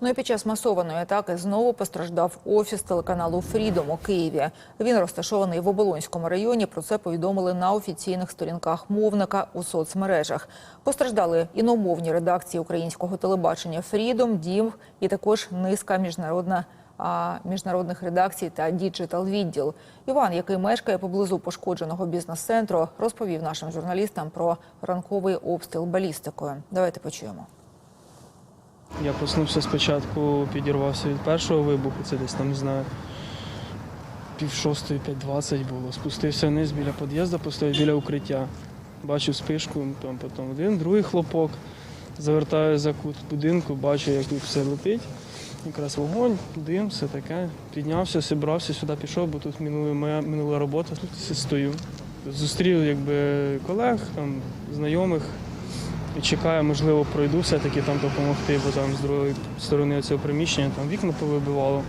Ну і під час масованої атаки знову постраждав офіс телеканалу Фрідом у Києві. Він розташований в Оболонському районі. Про це повідомили на офіційних сторінках мовника у соцмережах. Постраждали іномовні редакції українського телебачення Фрідом, Дім і також низка міжнародна. а, Міжнародних редакцій та діджитал відділ Іван, який мешкає поблизу пошкодженого бізнес-центру, розповів нашим журналістам про ранковий обстріл балістикою. Давайте почуємо. Я проснувся спочатку, підірвався від першого вибуху, це десь там, не знаю, пів шостої, п'ять двадцять було. Спустився вниз біля під'їзду, постояв біля укриття. Бачу спишку, там потім один, другий хлопок. Завертаю за кут будинку, бачу, як все летить. Якраз вогонь, дим, все таке. Піднявся, зібрався, сюди пішов, бо тут минула моя минула робота. Тут стою. Зустрів якби колег, там, знайомих. Чекаю, можливо, пройду все-таки там допомогти, бо там з другої сторони цього приміщення там вікна повибивало.